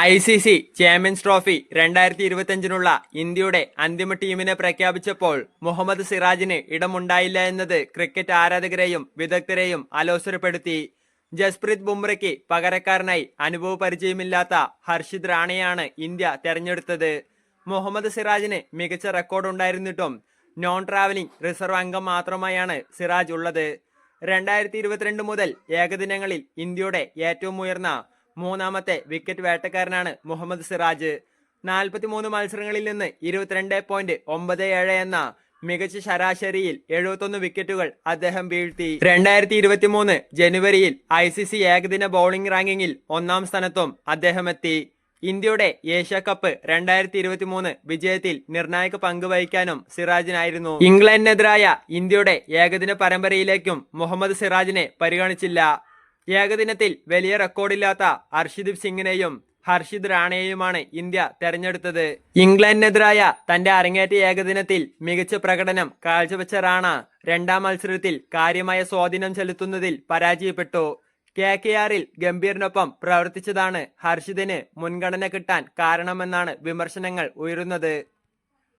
I C C champions trophy രണ്ടായിരത്തി ഇരുപത്തിയഞ്ചിനുള്ള ഇന്ത്യയുടെ അന്തിമ ടീമിനെ പ്രഖ്യാപിച്ചപ്പോൾ മുഹമ്മദ് സിറാജിന് ഇടമുണ്ടായില്ല എന്നത് ക്രിക്കറ്റ് ആരാധകരെയും വിദഗ്ധരെയും അലോസരപ്പെടുത്തി. ജസ്പ്രീത് ബുംറയ്ക്ക് പകരക്കാരനായി അനുഭവ പരിചയമില്ലാത്ത ഹർഷിദ് റാണയാണ് ഇന്ത്യ തെരഞ്ഞെടുത്തത്. മുഹമ്മദ് സിറാജിന് മികച്ച റെക്കോർഡ് ഉണ്ടായിരുന്നിട്ടും നോൺ ട്രാവലിംഗ് റിസർവ് അംഗം മാത്രമായാണ് സിറാജ് ഉള്ളത്. രണ്ടായിരത്തി ഇരുപത്തിരണ്ട് മുതൽ ഏകദിനങ്ങളിൽ ഇന്ത്യയുടെ ഏറ്റവും ഉയർന്ന മൂന്നാമത്തെ വിക്കറ്റ് വേട്ടക്കാരനാണ് മുഹമ്മദ് സിറാജ്. നാൽപ്പത്തിമൂന്ന് മത്സരങ്ങളിൽ നിന്ന് ഇരുപത്തിരണ്ട് പോയിന്റ് ഒമ്പത് ഏഴ് എന്ന മികച്ച ശരാശരിയിൽ എഴുപത്തൊന്ന് വിക്കറ്റുകൾ അദ്ദേഹം വീഴ്ത്തി. രണ്ടായിരത്തി ഇരുപത്തി മൂന്ന് ജനുവരിയിൽ ഐ സി സി ഏകദിന ബൗളിംഗ് റാങ്കിങ്ങിൽ ഒന്നാം സ്ഥാനത്തും അദ്ദേഹം എത്തി. ഇന്ത്യയുടെ ഏഷ്യ കപ്പ് രണ്ടായിരത്തി ഇരുപത്തി മൂന്ന് വിജയത്തിൽ നിർണായക പങ്ക് വഹിക്കാനും സിറാജിനായിരുന്നു. ഇംഗ്ലണ്ടിനെതിരായ ഇന്ത്യയുടെ ഏകദിന പരമ്പരയിലേക്കും മുഹമ്മദ് സിറാജിനെ പരിഗണിച്ചില്ല. ഏകദിനത്തിൽ വലിയ റെക്കോർഡില്ലാത്ത അർഷിദീപ് സിംഗിനെയും ഹർഷിദ് റാണയെയുമാണ് ഇന്ത്യ തെരഞ്ഞെടുത്തത്. ഇംഗ്ലണ്ടിനെതിരായ തന്റെ അരങ്ങേറ്റ ഏകദിനത്തിൽ മികച്ച പ്രകടനം കാഴ്ചവെച്ച റാണ രണ്ടാം മത്സരത്തിൽ കാര്യമായ സ്വാധീനം ചെലുത്തുന്നതിൽ പരാജയപ്പെട്ടു. കെ കെ ആറിൽ ഗംഭീറിനൊപ്പം പ്രവർത്തിച്ചതാണ് ഹർഷിദിന് മുൻഗണന കിട്ടാൻ കാരണമെന്നാണ് വിമർശനങ്ങൾ ഉയരുന്നത്.